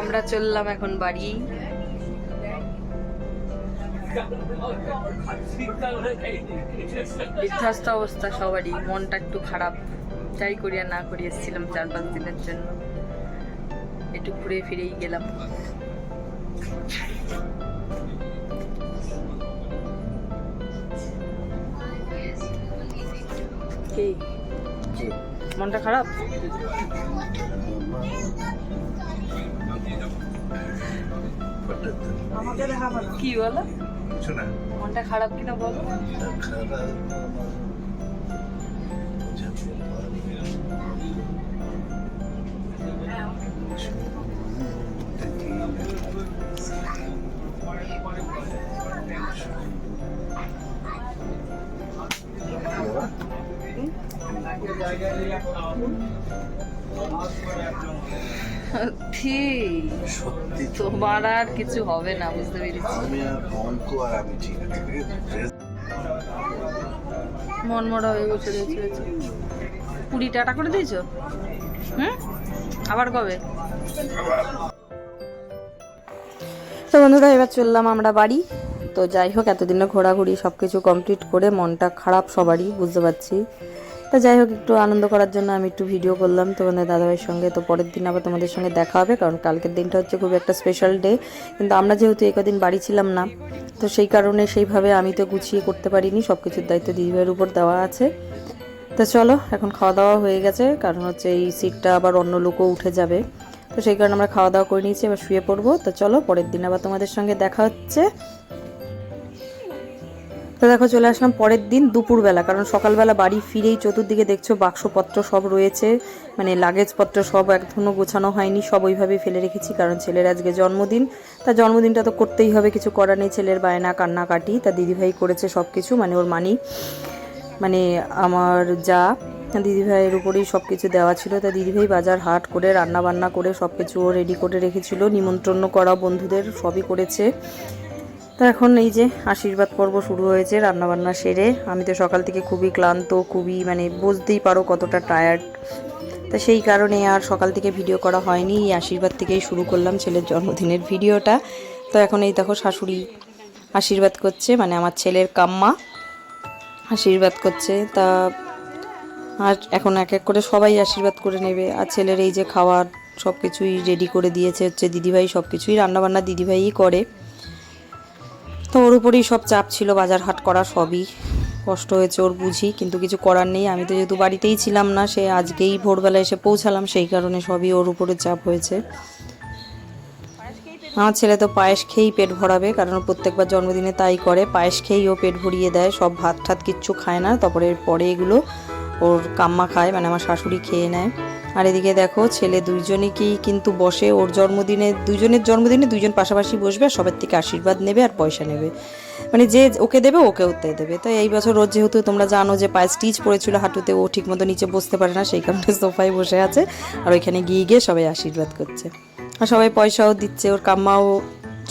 আমরা চললাম এখন বাড়ি। বিধ্বস্ত অবস্থা সবারই, মনটা একটু খারাপ। যাই করিয়া না করি চার পাঁচ দিনের জন্য। একটু ঘুরে ফিরেই গেলাম। মনটা খারাপ? কি বলো? কিছু না মনটা খারাপ কিনা বলো? ঠিক সত্যি? তোমার আর কিছু হবে না বুঝতে পেরেছি। আমি আর অঙ্ক আর আমি ঠিক আছে মন হয়ে বসে রয়েছে কুড়ি টাকা করে দিয়েছ? হুম? আবার কবে? তো বন্ধুরা এবার চললাম আমরা বাড়ি। তো যাই হোক এতদিনে ঘোরাঘুরি সব কিছু কমপ্লিট করে মনটা খারাপ সবারই বুঝতে পারছি। তো যাই হোক, একটু আনন্দ করার জন্য আমি একটু ভিডিও করলাম। তোমাদের দাদাভাইয়ের সঙ্গে, তো পরের দিন আবার তোমাদের সঙ্গে দেখা হবে, কারণ কালকের দিনটা হচ্ছে খুব একটা স্পেশাল ডে কিন্তু আমরা যেহেতু একদিন বাড়ি ছিলাম না, তো সেই কারণে সেইভাবে আমি তো গুছিয়ে করতে পারিনি। সব কিছুর দায়িত্ব দিদিভাইয়ের উপর দেওয়া আছে। তো চলো, এখন খাওয়া দাওয়া হয়ে গেছে, কারণ হচ্ছে এই সিটটা আবার অন্য লোকও উঠে যাবে। তো সেই কারণে আমরা খাওয়া দাওয়া করে নিয়েছি, এবার শুয়ে পড়ব। তো চলো, পরের দিন আবার তোমাদের সঙ্গে দেখা হচ্ছে। তো দেখো চলে আসলাম পরের দিন দুপুরবেলা, কারণ সকালবেলা বাড়ি ফিরেই চতুর্দিকে দেখছ বাক্সপত্র সব রয়েছে মানে লাগেজপত্র সব এখনও গোছানো হয়নি, সব ওইভাবেই ফেলে রেখেছি, কারণ ছেলের আজকে জন্মদিন। তা জন্মদিনটা তো করতেই হবে, কিছু করার নেই, ছেলের বায়না কান্নাকাটি, তা দিদিভাই করেছে সব কিছু মানে ওর মানি মানে আমার যা দিদিভাইয়ের উপরেই সব কিছু দেওয়া ছিল, তা দিদিভাই বাজার হাট করে রান্না বান্না করে সব কিছু রেডি করে রেখেছিল নিমন্ত্রণ করা বন্ধুদের, সবই করেছে। তো এখন এই যে আশীর্বাদ পর্ব শুরু হয়েছে, রান্নাবান্না সেরে। আমি তো সকাল থেকে খুবই ক্লান্ত, খুবই মানে বুঝতেই পারো কতটা টায়ার্ড তা সেই কারণে আর সকাল থেকে ভিডিও করা হয়নি। এই আশীর্বাদ থেকেই শুরু করলাম ছেলের জন্মদিনের ভিডিওটা তো এখন এই দেখো শাশুড়ি আশীর্বাদ করছে মানে আমার ছেলের কাম্মা আশীর্বাদ করছে। তা আর এখন এক এক করে সবাই আশীর্বাদ করে নেবে। আর ছেলের এই যে খাওয়ার সব কিছুই রেডি করে দিয়েছে হচ্ছে দিদিভাই সব কিছুই রান্নাবান্না দিদিভাইই করে। তো ওর উপরেই সব চাপ ছিল, বাজার হাট করা সবই। কষ্ট হয়েছে ওর বুঝি, কিন্তু কিছু করার নেই। আমি তো যেহেতু বাড়িতেই ছিলাম না, সে আজকেই ভোরবেলা এসে পৌঁছালাম, সেই কারণে সবই ওর উপরে চাপ হয়েছে। আমার ছেলে তো পায়েস খেয়েই পেট ভরাবে, কারণ প্রত্যেকবার জন্মদিনে তাই করে। পায়েস খেয়েই ও পেট ভরিয়ে দেয়, সব ভাত ঠাত কিচ্ছু খায় না। তারপরে পরে এগুলো ওর কাম্মা খায় মানে আমার শাশুড়ি খেয়ে নেয়। আর এদিকে দেখো, ছেলে দুইজনেকেই কিন্তু বসে। ওর জন্মদিনে দুজনের জন্মদিনে দুজন পাশাপাশি বসবে আর সবার থেকে আশীর্বাদ নেবে আর পয়সা নেবে। মানে যে ওকে দেবে, ওকে ওতে দেবে। তাই এই বছর রোজ যেহেতু তোমরা জানো যে পায়ে স্টিচ পড়েছিল হাঁটুতে, ও ঠিকমতো নিচে বসতে পারে না, সেই কারণে সোফায় বসে আছে। আর ওইখানে গিয়ে গিয়ে সবাই আশীর্বাদ করছে। আর সবাই পয়সাও দিচ্ছে, ওর কাম্মাও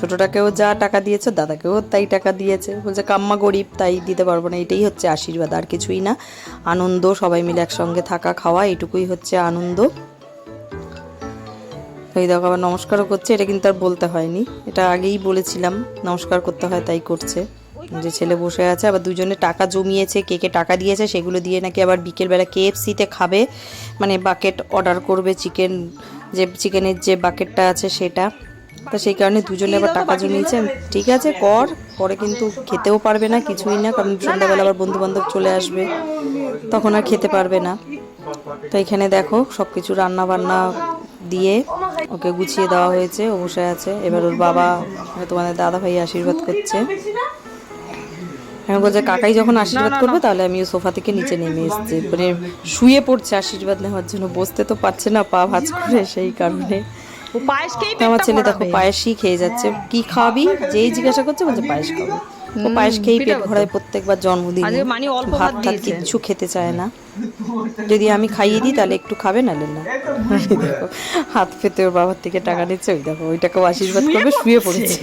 ছোটটাকেও যা টাকা দিয়েছে, দাদাকেও তাই টাকা দিয়েছে। বলছে, কাম্মা গরিব, তাই দিতে পারব না। এটাই হচ্ছে আশীর্বাদ, আর কিছুই না। আনন্দ, সবাই মিলে একসঙ্গে থাকা, খাওয়া, এটুকুই হচ্ছে আনন্দ। এই দেখো, আবার নমস্কারও করছে, এটা কিন্তু আর বলতে হয়নি। এটা আগেই বলেছিলাম, নমস্কার করতে হয়, তাই করছে। যে ছেলে বসে আছে, আবার দুজনে টাকা জমিয়েছে, কে কে টাকা দিয়েছে, সেগুলো দিয়ে নাকি আবার বিকেলবেলা কেএফসিতে খাবে। মানে বাকেট অর্ডার করবে, চিকেন, যে, চিকেনের যে বাকেটটা আছে, সেটা। তা সেই কারণে দুজনে আবার টাকা জমিয়েছে। ঠিক আছে কর পরে কিন্তু খেতেও পারবে না কিছুই না কারণ সন্ধ্যাবেলা আবার বন্ধু বান্ধব চলে আসবে তখন আর খেতে পারবে না। তো এখানে দেখো সব কিছু রান্না বান্না দিয়ে ওকে গুছিয়ে দেওয়া হয়েছে ও বসে আছে। এবার ওর বাবা মানে তোমাদের দাদা ভাই আশীর্বাদ করছে। এখন বলছে কাকাই যখন আশীর্বাদ করবে তাহলে আমি সোফা থেকে নিচে নেমে এসেছি। মানে শুয়ে পড়ছে আশীর্বাদ নেওয়ার জন্য বসতে তো পারছে না পা ভাজ করে সেই কারণে। আমার ছেলে দেখো পায়েসই খেয়ে যাচ্ছে। কি খাওয়াবি যেই জিজ্ঞাসা করছে বলছে পায়েস খাব। ও পায়েস খেয়েই পেট ভরায় প্রত্যেকবার জন্মদিন। ভাত ভাত কিচ্ছু খেতে চায় না। যদি আমি খাইয়ে দিই তাহলে একটু খাবে নালে না। এই দেখো হাত পেতে ওর বাবার থেকে টাকা নিচ্ছে ওই দেখো ওইটাকেও আশীর্বাদ করবে শুয়ে পড়েছে।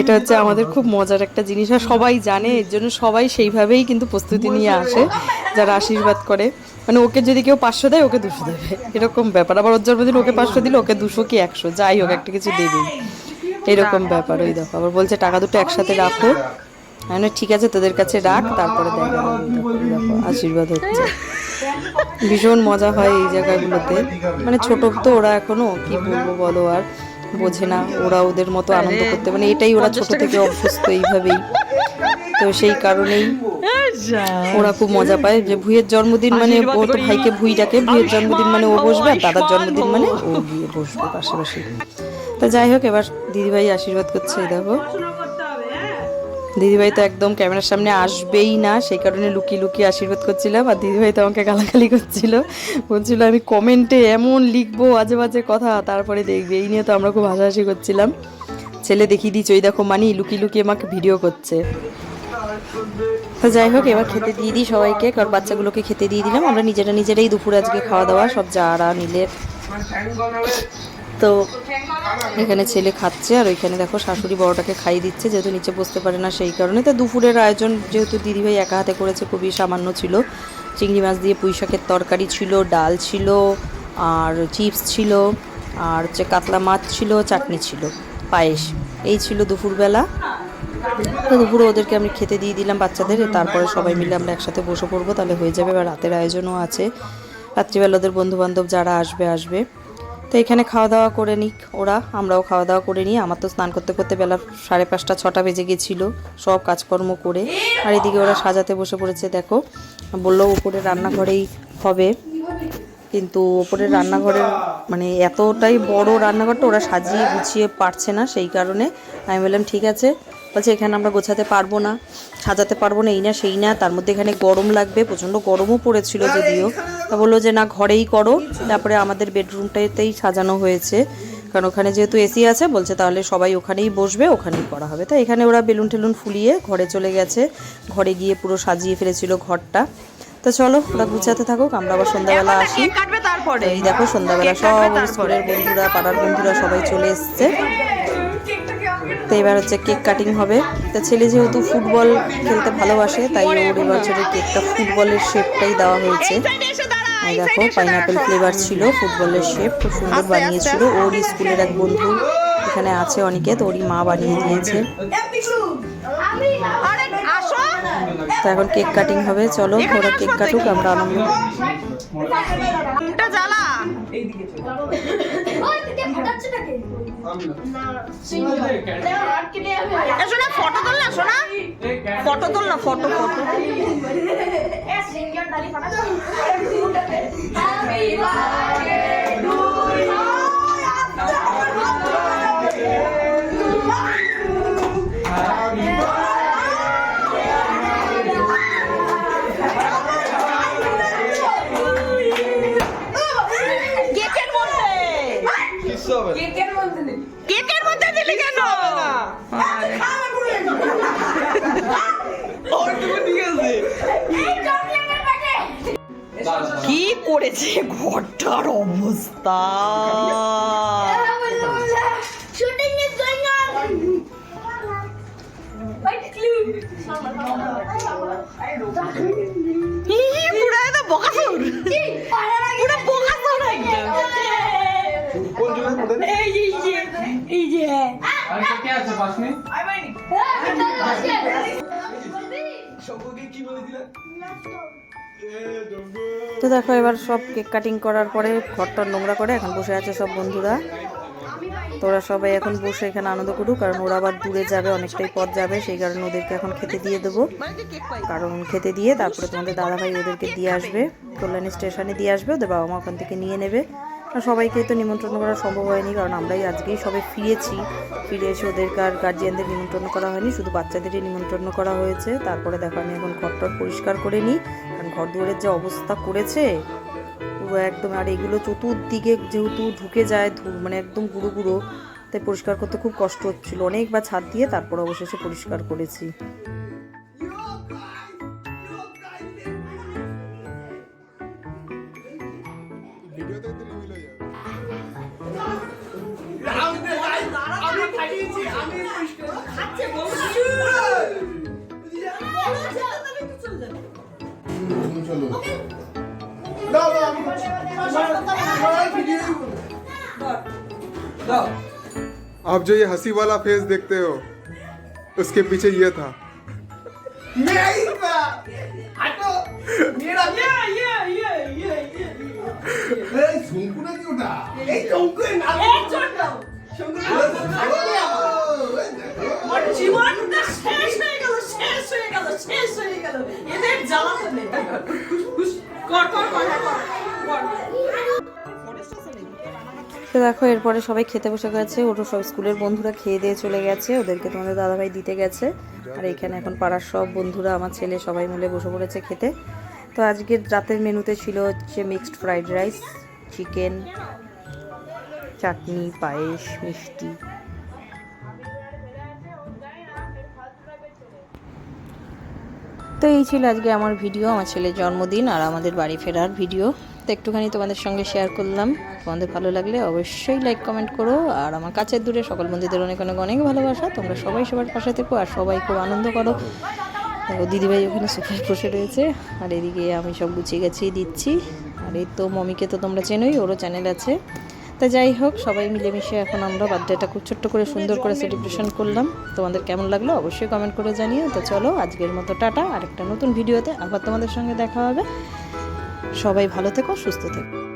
এটা হচ্ছে আমাদের খুব মজার একটা জিনিস। আর সবাই জানে এর জন্য সবাই সেইভাবেই কিন্তু প্রস্তুতি নিয়ে আসে যারা আশীর্বাদ করে। মানে ওকে যদি কেউ পাঁচশো দেয় ওকে দুশো দেবে। এরকম ব্যাপার। আবার ওর জন্মদিন ওকে পাঁচশো দিলে ওকে দুশো কি একশো? যাই হোক একটা কিছু দেবেই এরকম ব্যাপার ওই দেখো। আবার বলছে টাকা দুটো একসাথে রাখো। বললাম, ঠিক আছে তোদের কাছে রাখ তারপরে দেখো, আশীর্বাদ হচ্ছে। ভীষণ মজা হয় এই জায়গাগুলোতে। মানে ছোট তো ওরা এখনও কি বলব বলো আর? বোঝে না ওরা ওদের মতো আনন্দ করতে। মানে এটাই ওরা ছোট থেকে অভ্যস্ত এইভাবেই। তো সেই কারণেই ওরা খুব মজা পায় যে ভুইয়ের জন্মদিন মানে ও তো ভাইকে ভুই ডাকে ভুইয়ের জন্মদিন মানে ও বসবে আর দাদার জন্মদিন মানে ও গিয়ে বসবে পাশাপাশি। তো যাই হোক, এবার দিদিভাই আশীর্বাদ করছে দেখো। দিদিভাই তো একদম ক্যামেরার সামনে আসবেই না, সেই কারণে লুকিয়ে লুকিয়ে আশীর্বাদ করছিলাম আর দিদিভাই তো আমাকে গালাগালি করছিল। বলছিল, আমি কমেন্টে এমন লিখব আজে বাজে কথা, তারপরে দেখবে। এই নিয়ে তো আমরা খুব হাসাহাসি করছিলাম। ছেলে দেখিয়ে দিচ্ছে ওই দেখো মানি, লুকিয়ে লুকিয়ে আমাকে ভিডিও করছে। তো যাই হোক, এবার খেতে দিয়ে দিই সবাইকে, কারণ বাচ্চাগুলোকে খেতে দিয়ে দিলাম। আমরা নিজেরা নিজেরাই দুপুরে আজকে খাওয়া দাওয়া, সব যারা নিলে তো এখানে ছেলে খাচ্ছে, আর ওইখানে দেখো শাশুড়ি বড়টাকে খাইয়ে দিচ্ছে, যেহেতু নিচে বসতে পারে না সেই কারণে। তো দুপুরের আয়োজন যেহেতু দিদিভাই একা হাতে করেছে, খুবই সামান্য ছিল। চিংড়ি মাছ দিয়ে পুঁই শাকের তরকারি ছিল, ডাল ছিল, আর চিপস ছিল, আর হচ্ছে কাতলা মাছ ছিল, চাটনি ছিল, পায়েস। এই ছিল দুপুরবেলা। তো দুপুরে ওদেরকে আমি খেতে দিয়ে দিলাম বাচ্চাদের, তারপরে সবাই মিলে আমরা একসাথে বসে পড়ব, তাহলে হয়ে যাবে। বা রাতের আয়োজনও আছে। রাত্রিবেলা ওদের বন্ধু বান্ধব যারা আসবে আসবে। তো এখানে খাওয়া দাওয়া করে নিক ওরা, আমরাও খাওয়া দাওয়া করে নিই। আমার তো স্নান করতে করতে বেলা সাড়ে পাঁচটা, ছটা বেজে গেছিল, সব কাজকর্ম করে। আর এদিকে ওরা সাজাতে বসে পড়েছে, দেখো। বলল উপরে রান্নাঘরেই হবে, কিন্তু ওপরের রান্নাঘরের মানে এতটাই বড় রান্নাঘরটা ওরা সাজিয়ে গুছিয়ে পারছে না, সেই কারণে। আমি বললাম, ঠিক আছে। বলছে এখানে আমরা গোছাতে পারব না সাজাতে পারব না এই না সেই না। তার মধ্যে এখানে গরম লাগবে প্রচণ্ড গরমও পড়েছিল যদিও। তা বলল যে না ঘরেই করো। তারপরে আমাদের বেডরুমটাতেই সাজানো হয়েছে। কারণ ওখানে যেহেতু এসি আছে বলছে তাহলে সবাই ওখানেই বসবে ওখানেই করা হবে। তো এখানে ওরা বেলুন টেলুন ফুলিয়ে ঘরে চলে গেছে। ঘরে গিয়ে পুরো সাজিয়ে ফেলেছিল ঘরটা। তো চলো ওরা গুছাতে থাকুক আমরা আবার সন্ধ্যাবেলা আসি। তারপরে। এই দেখো সন্ধ্যাবেলা সব। স্কুলের বন্ধুরা পাড়ার বন্ধুরা সবাই চলে এসছে। তো এবার হচ্ছে কেক কাটিং হবে। তা ছেলে যেহেতু ফুটবল খেলতে ভালোবাসে তাই ওর এবছরের কেকটা ফুটবলের শেপটাই দেওয়া হয়েছে। এই দেখো পাইনাপেল ফ্লেভার ছিল ফুটবলের শেপ খুব সুন্দর বানিয়েছিল। ওর স্কুলের এক বন্ধু এখানে আছে অনিকেত ওরই মা বানিয়ে দিয়েছে। আরে তো এখন কেক কাটিং হবে চলো ওরা কেক কাটুক আমরা আনন্দ জ্বালা। শোনা ফটো তোল না শোনা ফটো তোল না ফটো ফটো কেকের মধ্যে দিলি কেন? কি করেছে ঘরটার অবস্থা? is going on. White clue. হি, হি, পুরো একদম বকাসুর পুরো বকাসুর একদম এই যে, এই যে, এই যে তো দেখো, এবার সব কেক কাটিং করার পরে ঘরটা নোংরা করে এখন বসে আছে সব বন্ধুরা। তো ওরা সবাই এখন বসে এখানে আনন্দ করুক, কারণ ওরা আবার দূরে যাবে, অনেকটাই পথ যাবে, সেই কারণে ওদেরকে এখন খেতে দিয়ে দেবো। কারণ খেতে দিয়ে তারপরে তোমাদের দাদাভাই ওদেরকে দিয়ে আসবে, কল্যাণী স্টেশনে দিয়ে আসবে, ওদের বাবা মা ওখান থেকে নিয়ে নেবে। সবাইকে তো নিমন্ত্রণ করা সম্ভব হয়নি, কারণ আমরাই আজকেই সবে ফিরেছি। ফিরে এসে ওদের আর গার্জিয়ানদের নিমন্ত্রণ করা হয়নি, শুধু বাচ্চাদেরই নিমন্ত্রণ করা হয়েছে। তারপরে দেখো, আমি এখন ঘরটর পরিষ্কার করে নিই, কারণ ঘর দুয়ারের যে অবস্থা করেছে, পুরো একদম, আর এগুলো চতুর্দিকে যেহেতু ঢুকে যায় মানে একদম গুঁড়ো গুঁড়ো, তাই পরিষ্কার করতে খুব কষ্ট হচ্ছিল। অনেকবার ছাদ দিয়ে তারপর অবশেষে পরিষ্কার করেছি। ভিডিওতে चलो। आप जो ये हँसी वाला फेस देखते हो उसके पीछे ये था। मेरा ये ये ये ये ये ये ये ये। ये ये ये ये ये ये ये ये ये ये झुमकू। झुमकू और जीवन का शेष है গেল, শেষ হয়ে গেল। এদের তো দেখো, এরপরে সবাই খেতে বসে গেছে। ওটা সব স্কুলের বন্ধুরা খেয়ে দিয়ে চলে গেছে। ওদেরকে তোমাদের দাদাভাই দিতে গেছে। আর এখানে এখন পাড়ার সব বন্ধুরা, আমার ছেলে, সবাই মিলে বসে পড়েছে খেতে। তো আজকের রাতের মেনুতে ছিল হচ্ছে mixed fried rice chicken chutney, পায়েস, মিষ্টি। তো এই ছিল আজকে আমার ভিডিও, আমার ছেলের জন্মদিন আর আমাদের বাড়ি ফেরার ভিডিও। তো একটুখানি তোমাদের সঙ্গে শেয়ার করলাম। তোমাদের ভালো লাগলে অবশ্যই লাইক কমেন্ট করো। আর আমার কাছের দূরে সকল বন্ধুদের অনেক অনেক অনেক ভালোবাসা। তোমরা সবাই সবার পাশে থেকো আর সবাই খুব আনন্দ করো। দেখো, দিদিভাই ওখানে সোফায় বসে রয়েছে। আর এদিকে আমি সব গুছিয়ে গেছি দিচ্ছি। আর এই তো মমিকে তো তোমরা চেনোই, ওরও চ্যানেল আছে। তা যাই হোক, সবাই মিলেমিশে এখন আমরা বার্থডেটা খুব ছোট্ট করে সুন্দর করে সেলিব্রেশন করলাম। তোমাদের কেমন লাগল অবশ্যই কমেন্ট করে জানিও। তো চলো, আজকের মতো টাটা। আরেকটা নতুন ভিডিওতে আবার তোমাদের সঙ্গে দেখা হবে। সবাই ভালো থেকো, সুস্থ থেকো।